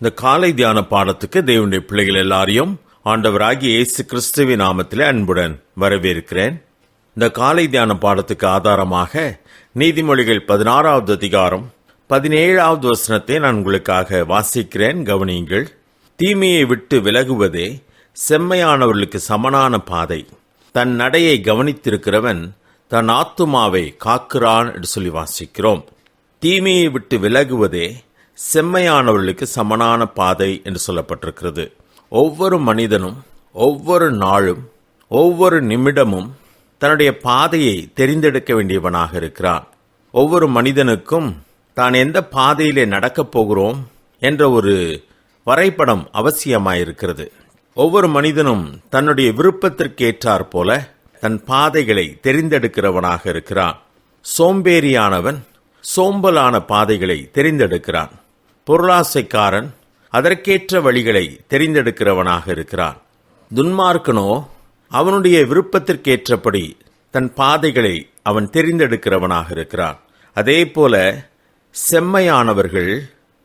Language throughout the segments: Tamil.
இந்த காலை தியான பாடத்துக்கு தேவனுடைய பிள்ளைகள் எல்லாரையும் ஆண்டவராகிய இயேசு கிறிஸ்துவின் நாமத்திலே அன்புடன் வரவேற்கிறேன். இந்த காலை தியான பாடத்துக்கு ஆதாரமாக நீதிமொழிகள் பதினாறாவது அதிகாரம் பதினேழாவது வசனத்தை நான் உங்களுக்காக வாசிக்கிறேன். கவனியுங்கள். தீமையை விட்டு விலகுவதே செம்மையானவர்களுக்கு சமனான பாதை. தன் நடையை கவனித்திருக்கிறவன் தன் ஆத்துமாவை காக்கிறான் என்று சொல்லி வாசிக்கிறோம். தீமையை விட்டு விலகுவதே செம்மையானவர்களுக்கு சமனான பாதை என்று சொல்லப்பட்டிருக்கிறது. ஒவ்வொரு மனிதனும் ஒவ்வொரு நாளும் ஒவ்வொரு நிமிடமும் தன்னுடைய பாதையை தெரிந்தெடுக்க வேண்டியவனாக இருக்கிறான். ஒவ்வொரு மனிதனுக்கும் தான் எந்த பாதையிலே நடக்கப் போகிறோம் என்ற ஒரு வரைபடம் அவசியமாயிருக்கிறது. ஒவ்வொரு மனிதனும் தன்னுடைய விருப்பத்திற்கேற்றாற் போல தன் பாதைகளை தெரிந்தெடுக்கிறவனாக இருக்கிறான். சோம்பேறியானவன் சோம்பலான பாதைகளை தெரிந்தெடுக்கிறான். பொருளாசைக்காரன் அதற்கேற்ற வழிகளை தெரிந்தெடுக்கிறவனாக இருக்கிறான். துன்மார்க்கனோ அவனுடைய விருப்பத்திற்கேற்றபடி தன் பாதைகளை அவன் தெரிந்தெடுக்கிறவனாக இருக்கிறான். அதே போல செம்மையானவர்கள்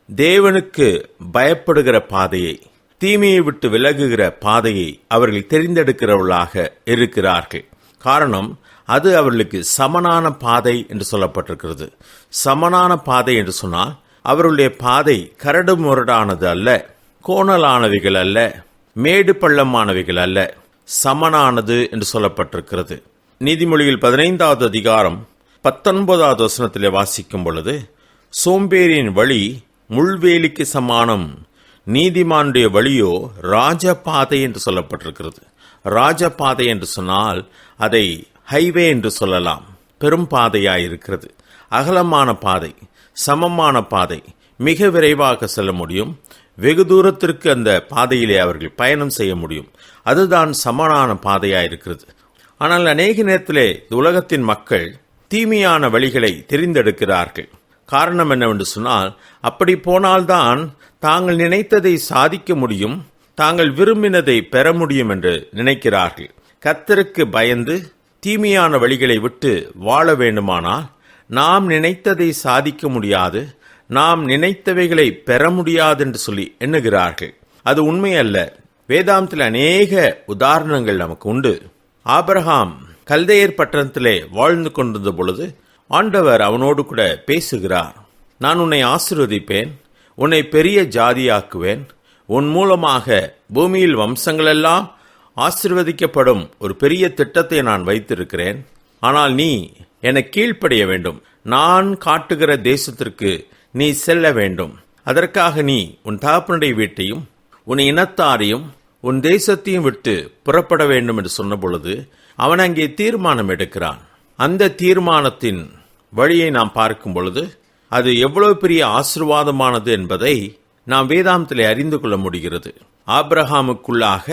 தேவனுக்கு பயப்படுகிற பாதையை தீமையை விட்டு விலகுகிற பாதையை அவர்கள் தெரிந்தெடுக்கிறவர்களாக இருக்கிறார்கள். காரணம் அது அவர்களுக்கு சமனான பாதை என்று சொல்லப்பட்டிருக்கிறது. சமனான பாதை என்று சொன்னால் அவருடைய பாதை கரடு முரடானது அல்ல கோணலானவைகள் அல்ல மேடு பள்ளமானவைகள் அல்ல சமனானது என்று சொல்லப்பட்டிருக்கிறது. நீதிமொழியில் பதினைந்தாவது அதிகாரம் பத்தொன்பதாவது வசனத்திலே வாசிக்கும் பொழுது சோம்பேறியின் வழி முள்வேலிக்கு சமானம் நீதிமானுடைய வழியோ ராஜபாதை என்று சொல்லப்பட்டிருக்கிறது. ராஜபாதை என்று சொன்னால் அதை ஹைவே என்று சொல்லலாம். பெரும் பாதையாயிருக்கிறது. அகலமான பாதை. சமமான பாதை மிக விரைவாக செல்ல முடியும். வெகு தூரத்திற்கு அந்த பாதையிலே அவர்கள் பயணம் செய்ய முடியும். அதுதான் சமனான பாதையாக இருக்கிறது. ஆனால் அநேக நேரத்திலே உலகத்தின் மக்கள் தீமையான வழிகளை தெரிந்தெடுக்கிறார்கள். காரணம் என்னவென்று சொன்னால் அப்படி போனால்தான் தாங்கள் நினைத்ததை சாதிக்க முடியும் தாங்கள் விரும்பினதை பெற முடியும் என்று நினைக்கிறார்கள். கத்தருக்கு பயந்து தீமையான வழிகளை விட்டு வாழ வேண்டுமானால் நாம் நினைத்ததை சாதிக்க முடியாது நாம் நினைத்தவைகளை பெற முடியாது என்று சொல்லி எண்ணுகிறார்கள். அது உண்மையல்ல. வேதாந்தத்தில் அநேக உதாரணங்கள் நமக்கு உண்டு. ஆபரஹாம் கல்தையர் பட்டணத்திலே வாழ்ந்து கொண்டிருந்த பொழுது ஆண்டவர் அவனோடு கூட பேசுகிறார். நான் உன்னை ஆசிர்வதிப்பேன் உன்னை பெரிய ஜாதியாக்குவேன் உன் மூலமாக பூமியில் வம்சங்களெல்லாம் ஆசிர்வதிக்கப்படும் ஒரு பெரிய திட்டத்தை நான் வைத்திருக்கிறேன். ஆனால் நீ என கீழ்ப்படிய வேண்டும். நான் காட்டுகிற தேசத்திற்கு நீ செல்ல வேண்டும். அதற்காக நீ உன் தகப்பனுடைய வீட்டையும் உன் இனத்தாரையும் உன் தேசத்தையும் விட்டு புறப்பட வேண்டும் என்று சொன்னபொழுது அவன் அங்கே தீர்மானம் எடுக்கிறான். அந்த தீர்மானத்தின் வழியை நாம் பார்க்கும் பொழுது அது எவ்வளவு பெரிய ஆசிர்வாதமானது என்பதை நாம் வேதாந்தத்தில் அறிந்து கொள்ள முடிகிறது. ஆப்ரஹாமுக்குள்ளாக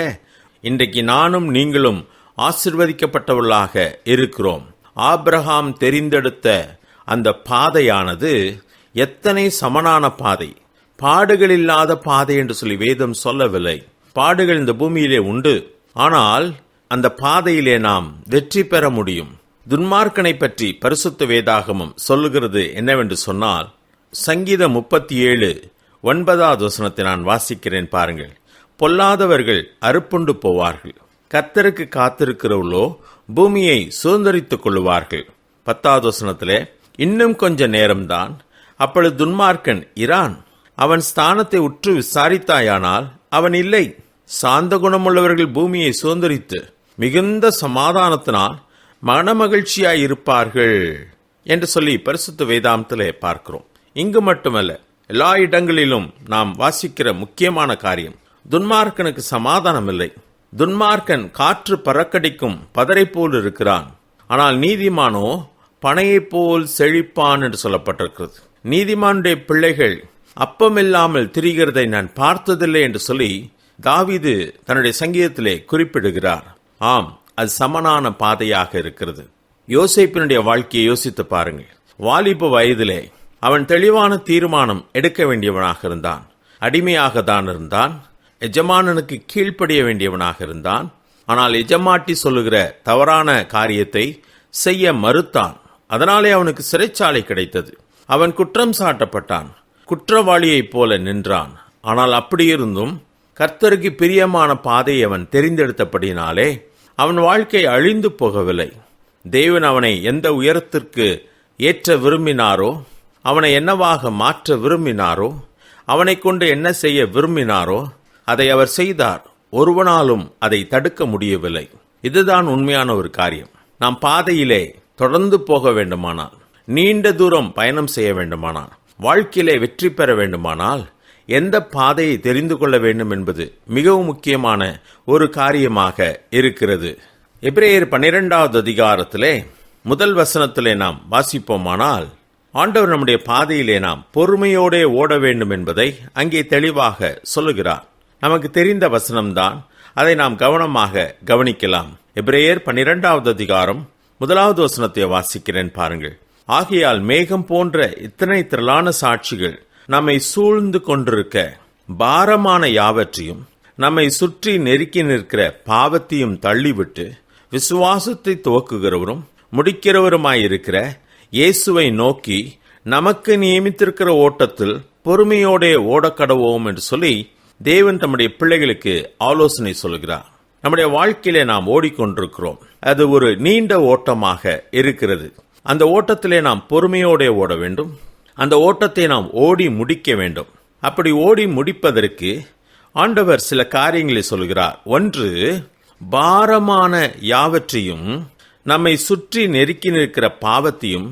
இன்றைக்கு நானும் நீங்களும் ஆசிர்வதிக்கப்பட்டவர்களாக இருக்கிறோம். ஆப்ரஹாம் தெரிந்தெடுத்த அந்த பாதையானது எத்தனை சமனான பாதை. பாடுகள் இல்லாத பாதை என்று சொல்லி வேதம் சொல்லவில்லை. பாடுகள் இந்த பூமியிலே உண்டு. ஆனால் அந்த பாதையிலே நாம் வெற்றி பெற முடியும். துன்மார்க்கனை பற்றி பரிசுத்த வேதாகமம் சொல்லுகிறது என்னவென்று சொன்னால் சங்கீதம் முப்பத்தி ஏழு ஒன்பதாவது வசனத்தை நான் வாசிக்கிறேன் பாருங்கள். பொல்லாதவர்கள் அறுப்புண்டு போவார்கள். கத்தருக்கு காத்திருக்கிறவளோ பூமியை சுதந்திரித்துக் கொள்ளுவார்கள். பத்தாவது வசனத்திலே இன்னும் கொஞ்ச நேரம்தான் அப்பொழுது துன்மார்க்கன் இரான். அவன் ஸ்தானத்தை உற்று விசாரித்தாயானால் அவன் இல்லை. சாந்த குணமுள்ளவர்கள் பூமியை சுதந்திரித்து மிகுந்த சமாதானத்தினால் மனமகிழ்ச்சியாய் இருப்பார்கள் என்று சொல்லி பரிசுத்த வேதாந்தத்திலே பார்க்கிறோம். இங்கு மட்டுமல்ல எல்லா இடங்களிலும் நாம் வாசிக்கிற முக்கியமான காரியம் துன்மார்க்கனுக்கு சமாதானம் இல்லை துன்மார்க்கன் காற்று பறக்கடிக்கும் பதரை போல் இருக்கிறான். ஆனால் நீதிமானோ பனையைப் போல் செழிப்பான் என்று சொல்லப்பட்டிருக்கிறது. நீதிமானுடைய பிள்ளைகள் அப்பமில்லாமல் திரிகிறதை நான் பார்த்ததில்லை என்று சொல்லி தாவிது தன்னுடைய சங்கீதத்திலே குறிப்பிடுகிறார். ஆம் அது சமனான பாதையாக இருக்கிறது. யோசிப்பினுடைய வாழ்க்கையை யோசித்து பாருங்கள். வாலிப வயதிலே அவன் தெளிவான தீர்மானம் எடுக்க வேண்டியவனாக இருந்தான். அடிமையாக தான் இருந்தான். எஜமானனுக்கு கீழ்ப்படிய வேண்டியவனாக இருந்தான். ஆனால் எஜமாட்டி சொல்லுகிற தவறான காரியத்தை செய்ய மறுத்தான். அதனாலே அவனுக்கு சிறைச்சாலை கிடைத்தது. அவன் குற்றம் சாட்டப்பட்டான். குற்றவாளியைப் போல நின்றான். ஆனால் அப்படி இருந்தும் கர்த்தருக்கு பிரியமான பாதையை அவன் தெரிந்தெடுத்தபடினாலே அவன் வாழ்க்கை அழிந்து போகவில்லை. தேவன் அவனை எந்த உயரத்திற்கு ஏற்ற விரும்பினாரோ அவனை என்னவாக மாற்ற விரும்பினாரோ அவனை கொண்டு என்ன செய்ய விரும்பினாரோ அதை அவர் செய்தார். ஒருவனாலும் அதை தடுக்க முடியவில்லை. இதுதான் உண்மையான ஒரு காரியம். நாம் பாதையிலே தொடர்ந்து போக வேண்டுமானால் நீண்ட தூரம் பயணம் செய்ய வேண்டுமானால் வாழ்க்கையிலே வெற்றி பெற வேண்டுமானால் எந்த பாதையை தெரிந்து கொள்ள வேண்டும் என்பது மிகவும் முக்கியமான ஒரு காரியமாக இருக்கிறது. எப்ரேயர் பன்னிரெண்டாவது அதிகாரத்திலே முதல் வசனத்திலே நாம் வாசிப்போமானால் ஆண்டவர் நம்முடைய பாதையிலே நாம் பொறுமையோடே ஓட வேண்டும் என்பதை அங்கே தெளிவாக சொல்லுகிறார். நமக்கு தெரிந்த வசனம்தான். அதை நாம் கவனமாக கவனிக்கலாம். எபிரேயர் பன்னிரெண்டாவது அதிகாரம் முதலாவது வசனத்தை வாசிக்கிறேன் பாருங்கள். ஆகையால் மேகம் போன்ற இத்தனை திரளான சாட்சிகள் நம்மை சூழ்ந்து கொண்டிருக்க பாரமான யாவற்றையும் நம்மை சுற்றி நெருக்கி நிற்கிற பாவத்தையும் தள்ளிவிட்டு விசுவாசத்தை துவக்குகிறவரும் முடிக்கிறவருமாயிருக்கிற இயேசுவை நோக்கி நமக்கு நியமித்திருக்கிற ஓட்டத்தில் பொறுமையோடே ஓடக்கடவோம் என்று சொல்லி தேவன் தம்முடைய பிள்ளைகளுக்கு ஆலோசனை சொல்கிறார். நம்முடைய வாழ்க்கையிலே நாம் ஓடிக்கொண்டிருக்கிறோம். அது ஒரு நீண்ட ஓட்டமாக இருக்கிறது. அந்த ஓட்டத்திலே நாம் பொறுமையோட ஓட வேண்டும். அந்த ஓட்டத்தை நாம் ஓடி முடிக்க வேண்டும். அப்படி ஓடி முடிப்பதற்கு ஆண்டவர் சில காரியங்களை சொல்கிறார். ஒன்று பாரமான யாவற்றையும் நம்மை சுற்றி நெருக்கி நிற்கிற பாவத்தையும்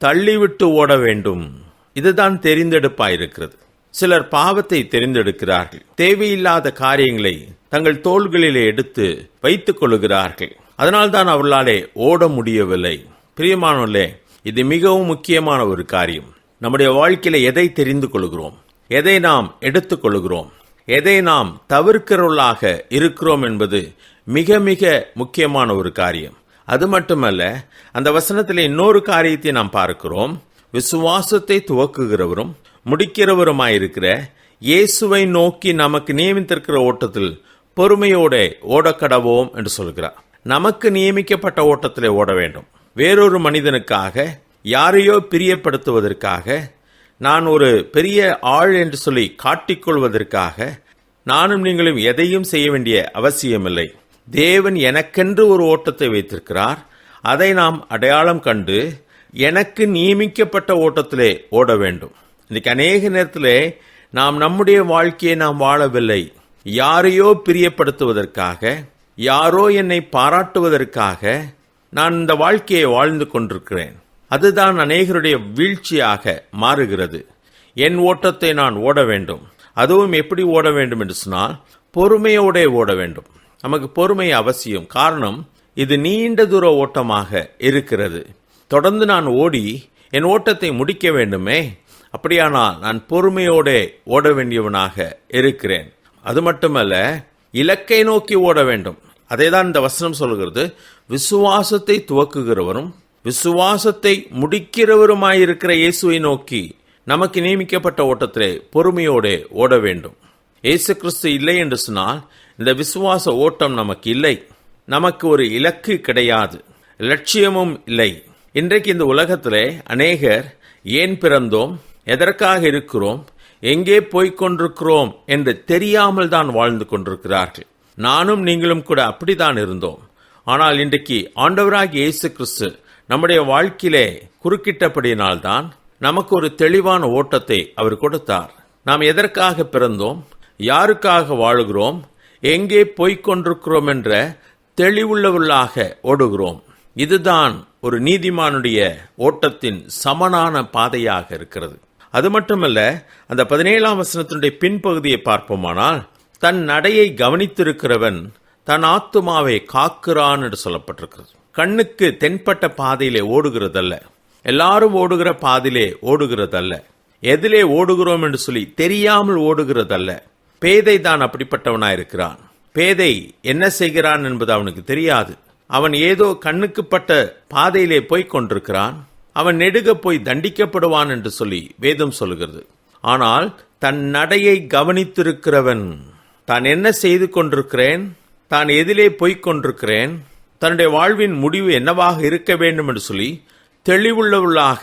தள்ளிவிட்டு ஓட வேண்டும். இதுதான் தெரிந்தெடுப்பாயிருக்கிறது. சிலர் பாவத்தை தெரிந்தெடுக்கிறார்கள். தேவையில்லாத காரியங்களை தங்கள் தோள்களிலே எடுத்து வைத்துக் கொள்கிறார்கள் அதனால்தான் அவர்களாலே ஓட முடியவில்லை. பிரியமானவர்களே இது மிகவும் முக்கியமான ஒரு காரியம். நம்முடைய வாழ்க்கையில எதை தெரிந்து கொள்கிறோம்? எதை நாம் எடுத்துக் கொள்கிறோம்? எதை நாம் தவிர்க்கிறவர்களாக இருக்கிறோம் என்பது மிக மிக முக்கியமான ஒரு காரியம். அது மட்டுமல்ல அந்த வசனத்தில் இன்னொரு காரியத்தை நாம் பார்க்கிறோம். விசுவாசத்தை துவக்குகிறவரும் முடிக்கிறவருமாயிருக்கிற இயேசுவை நோக்கி நமக்கு நியமித்திருக்கிற ஓட்டத்தில் பொறுமையோட ஓடக்கடவோம் என்று சொல்கிறார். நமக்கு நியமிக்கப்பட்ட ஓட்டத்திலே ஓட வேண்டும். வேறொரு மனிதனுக்காக யாரையோ பிரியப்படுத்துவதற்காக நான் ஒரு பெரிய ஆள் என்று சொல்லி காட்டிக்கொள்வதற்காக நானும் நீங்களும் எதையும் செய்ய வேண்டிய அவசியமில்லை. தேவன் எனக்கென்று ஒரு ஓட்டத்தை வைத்திருக்கிறார். அதை நாம் அடையாளம் கண்டு எனக்கு நியமிக்கப்பட்ட ஓட்டத்திலே ஓட வேண்டும். இன்றைக்கு அநேக நேரத்தில் நாம் நம்முடைய வாழ்க்கையை நாம் வாழவில்லை. யாரையோ பிரியப்படுத்துவதற்காக யாரோ என்னை பாராட்டுவதற்காக நான் இந்த வாழ்க்கையை வாழ்ந்து கொண்டிருக்கிறேன். அதுதான் அநேகருடைய வீழ்ச்சியாக மாறுகிறது. என் ஓட்டத்தை நான் ஓட வேண்டும். அதுவும் எப்படி ஓட வேண்டும் என்று சொன்னால் பொறுமையோட ஓட வேண்டும். நமக்கு பொறுமை அவசியம். காரணம் இது நீண்ட தூர ஓட்டமாக இருக்கிறது. தொடர்ந்து நான் ஓடி என் ஓட்டத்தை முடிக்க வேண்டுமே? அப்படியானால் நான் பொறுமையோடே ஓட வேண்டியவனாக இருக்கிறேன். அது மட்டுமல்ல இலக்கை நோக்கி ஓட வேண்டும். அதே தான் இந்த வசனம் சொல்கிறது விசுவாசத்தை துவக்குகிறவரும் விசுவாசத்தை முடிக்கிறவருமாயிருக்கிற இயேசுவை நோக்கி நமக்கு நியமிக்கப்பட்ட ஓட்டத்திலே பொறுமையோடே ஓட வேண்டும். இயேசு கிறிஸ்து இல்லை என்று சொன்னால் இந்த விசுவாச ஓட்டம் நமக்கு இல்லை. நமக்கு ஒரு இலக்கு கிடையாது. லட்சியமும் இல்லை. இன்றைக்கு இந்த உலகத்திலே அநேகர் ஏன் பிறந்தோம்? எதற்காக இருக்கிறோம்? எங்கே போய்க் கொண்டிருக்கிறோம்? என்று தெரியாமல் தான் வாழ்ந்து கொண்டிருக்கிறார்கள். நானும் நீங்களும் கூட அப்படித்தான் இருந்தோம். ஆனால் இன்றைக்கு ஆண்டவராகி இயேசு கிறிஸ்து நம்முடைய வாழ்க்கையிலே குறுக்கிட்டபடியினால்தான் நமக்கு ஒரு தெளிவான ஓட்டத்தை அவர் கொடுத்தார். நாம் எதற்காக பிறந்தோம்? யாருக்காக வாழுகிறோம்? எங்கே போய்க் கொண்டிருக்கிறோம் என்ற தெளிவுள்ளவர்களாக ஓடுகிறோம். இதுதான் ஒரு நீதிமானுடைய ஓட்டத்தின் சமனான பாதையாக இருக்கிறது. அது மட்டுமல்ல அந்த பதினேழாம் வசனத்தினுடைய பின்பகுதியை பார்ப்போமானால் தன் நடையை கவனித்திருக்கிறவன் தன் ஆத்துமாவை காக்கிறான் என்று சொல்லப்பட்டிருக்கிறது. கண்ணுக்கு தென்பட்ட பாதையிலே ஓடுகிறதல்ல. எல்லாரும் ஓடுகிற பாதையிலே ஓடுகிறதல்ல. எதிலே ஓடுகிறோம் என்று சொல்லி தெரியாமல் ஓடுகிறதல்ல. பேதை தான் அப்படிப்பட்டவனாயிருக்கிறான். பேதை என்ன செய்கிறான் என்பது அவனுக்கு தெரியாது. அவன் ஏதோ கண்ணுக்குப்பட்ட பாதையிலே போய்க் கொண்டிருக்கிறான். அவன் நெடுக போய் தண்டிக்கப்படுவான் என்று சொல்லி வேதம் சொல்லுகிறது. ஆனால் தன் நடையை கவனித்திருக்கிறவன் தான் என்ன செய்து கொண்டிருக்கிறேன்? தான் எதிலே போய்க் கொண்டிருக்கிறேன். தன்னுடைய வாழ்வின் முடிவு என்னவாக இருக்க வேண்டும்? என்று சொல்லி தெளிவுள்ளவர்களாக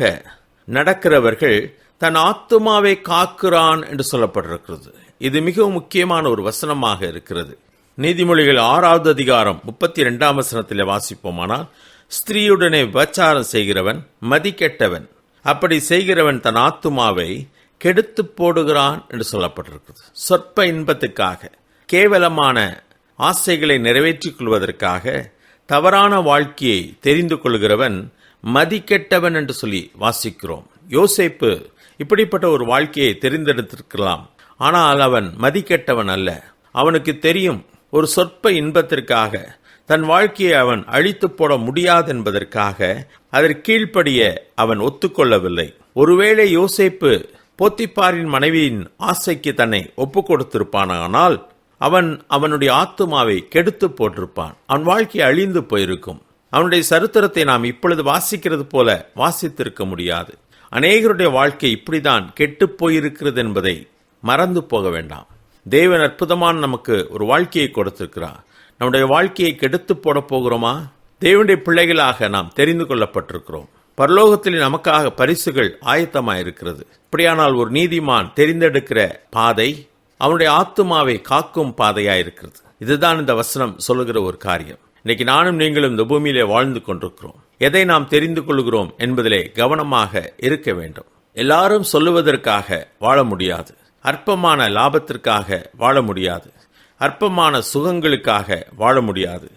நடக்கிறவர்கள் தன் ஆத்துமாவை காக்கிறான் என்று சொல்லப்பட்டிருக்கிறது. இது மிகவும் முக்கியமான ஒரு வசனமாக இருக்கிறது. நீதிமொழிகள் ஆறாவது அதிகாரம் முப்பத்தி இரண்டாம் வசனத்தில் வாசிப்போமானால் ஸ்திரீயுடனே விபச்சாரம் செய்கிறவன் மதிக்கெட்டவன் அப்படி செய்கிறவன் தன் ஆத்துமாவை கெடுத்து போடுகிறான் என்று சொல்லப்பட்டிருக்கிறது. சொற்ப இன்பத்துக்காக கேவலமான ஆசைகளை நிறைவேற்றிக் கொள்வதற்காக தவறான வாழ்க்கையை தெரிந்து கொள்கிறவன் மதிக்கெட்டவன் என்று சொல்லி வாசிக்கிறோம். யோசிப்பு இப்படிப்பட்ட ஒரு வாழ்க்கையை தெரிந்தெடுத்திருக்கலாம். ஆனால் அவன் மதிக்கெட்டவன் அல்ல. அவனுக்கு தெரியும் ஒரு சொற்ப இன்பத்திற்காக தன் வாழ்க்கையை அவன் அழித்து போட முடியாது என்பதற்காக அதற்கு கீழ்ப்படிய அவன் ஒத்துக்கொள்ளவில்லை. ஒருவேளை யோசேப்பு போத்திப்பாரின் மனைவியின் ஆசைக்கு தன்னை ஒப்பு கொடுத்திருப்பானானால் அவன் அவனுடைய ஆத்துமாவை கெடுத்து போட்டிருப்பான். அவன் வாழ்க்கை அழிந்து போயிருக்கும். அவனுடைய சரித்திரத்தை நாம் இப்பொழுது வாசிக்கிறது போல வாசித்திருக்க முடியாது. அநேகருடைய வாழ்க்கை இப்படிதான் கெட்டுப் போயிருக்கிறது என்பதை மறந்து போக வேண்டாம். தேவன் அற்புதமான நமக்கு ஒரு வாழ்க்கையை கொடுத்திருக்கிறார். நம்முடைய வாழ்க்கையை கெடுத்து போட போகிறோமா? தேவனுடைய பிள்ளைகளாக நாம் தெரிந்து கொள்ளப்பட்டிருக்கிறோம். பரலோகத்தில் நமக்காக பரிசுகள் ஆயத்தமாயிருக்கிறது இப்படியானால் ஒரு நீதிமான் தெரிந்தெடுக்கிற பாதை அவனுடைய ஆத்துமாவை காக்கும் பாதையாயிருக்கிறது இதுதான் இந்த வசனம் சொல்லுகிற ஒரு காரியம். இன்னைக்கு நானும் நீங்களும் இந்த பூமியிலே வாழ்ந்து கொண்டிருக்கிறோம். எதை நாம் தெரிந்து கொள்கிறோம் என்பதிலே கவனமாக இருக்க வேண்டும். எல்லாரும் சொல்லுவதற்காக வாழ முடியாது. அற்பமான லாபத்திற்காக வாழ முடியாது. அற்பமான சுகங்களுக்காக வாழ முடியாது.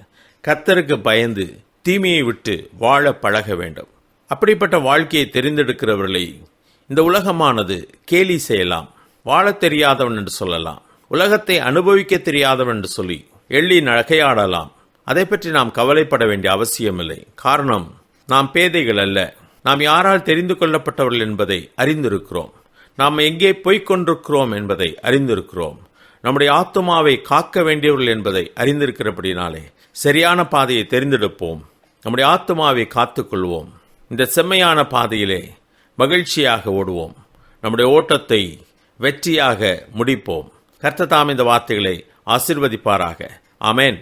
கத்தருக்கு பயந்து தீமையை விட்டு வாழ பழக வேண்டும். அப்படிப்பட்ட வாழ்க்கையை தெரிந்தெடுக்கிறவர்களை இந்த உலகமானது கேலி செய்யலாம். வாழத் தெரியாதவன் என்று சொல்லலாம். உலகத்தை அனுபவிக்க தெரியாதவன் என்று சொல்லி எள்ளி நகையாடலாம். அதை பற்றி நாம் கவலைப்பட வேண்டிய அவசியமில்லை. காரணம் நாம் பேதைகள் அல்ல. நாம் யாரால் தெரிந்து கொள்ளப்பட்டவர்கள் என்பதை அறிந்திருக்கிறோம். நாம் எங்கே போய்க் கொண்டிருக்கிறோம் என்பதை அறிந்திருக்கிறோம். நம்முடைய ஆத்துமாவை காக்க வேண்டியவர்கள் என்பதை அறிந்திருக்கிறபடினாலே சரியான பாதையை தெரிந்தெடுப்போம். நம்முடைய ஆத்துமாவை காத்துக்கொள்வோம். இந்த செம்மையான பாதையிலே மகிழ்ச்சியாக ஓடுவோம். நம்முடைய ஓட்டத்தை வெற்றியாக முடிப்போம். கர்த்ததாம் இந்த வார்த்தைகளை ஆசிர்வதிப்பாராக. அமேன்